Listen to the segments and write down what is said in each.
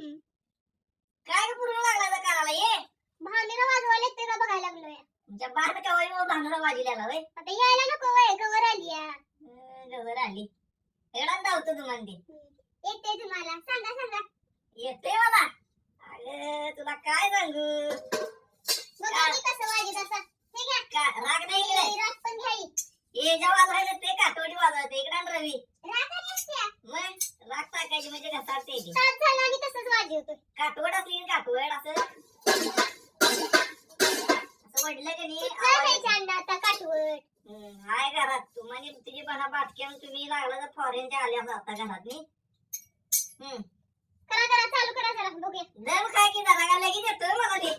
काय ग पूर्ण लागला का कानाला ये. भावनेला वाजवायला येते का बघायला लागलोय. तुमच्या बाण कवाई भांडणं वाजलेला वय आता यायला नको वय कवर आली या. गवर आली. एवढा धावतो तुम्हाला ते. येते तुम्हाला. सांगा सांगा. येते मला? अगं तुला काय सांगू? बघा मी कसं वाजत असं हे घ्या. का राग नाही हे रात पण घ्याई हे. वाजवायला ते काठवडी वाजवते. इकडे रवी. आली असत्या. मग? राग टाकायची म्हणजे घसाडते ती सात झालं आणि तसंच वाजवतो काठवड असली की काठवड असं. असं वडलं की नाही काय आवाज खायचं अंडा आता? काठवट हम्म, हाय घरात. तुम्हाला तुझी बना बाटक्यान तुम्ही लागला तर फॉरेनच्या आल्या आता घरात हम्म. करा करा चालू करा जरा. बघूया. दम काय की जरा का लगेच येतोय मला ते.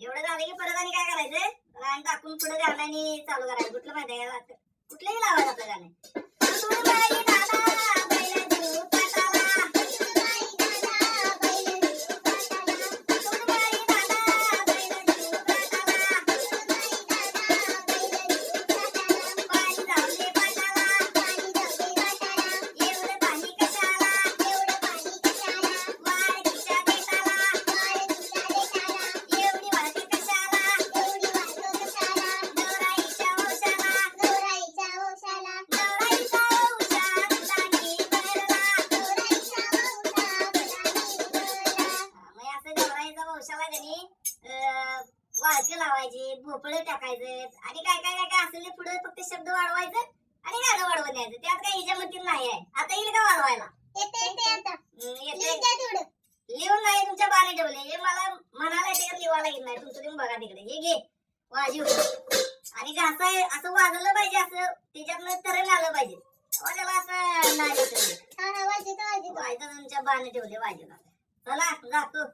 एवढं झालं की परत आणि काय करायचं? रान टाकून पुढे गाणं आणि चालू करायचं. कुठलं माहिती आहे का? कुठलंही लावायचं आपलं गाणं. अं, वाळके लावायचे भोपळे टाकायचे आणि काय काय काय काय असेल ते पुढे फक्त शब्द वाढवायचं आणि गाणं वाढवून द्यायचं. त्यात काही हिच्यामध्ये नाही आहे. आता येईल का येतंय. लिहून नाही तुमच्या बाने ठेवले. हे मला म्हणाला येते का लिवायला येत नाही. तुमचं तुम्ही बघा तिकडे. हे घे. वाजीव. आणि घासा असं वाजलं पाहिजे असं त्याच्यातनं तरंग आलं पाहिजे. त्याला असं नाही वाजत तुमच्या बाने ठेवले वाजीव चला जातो.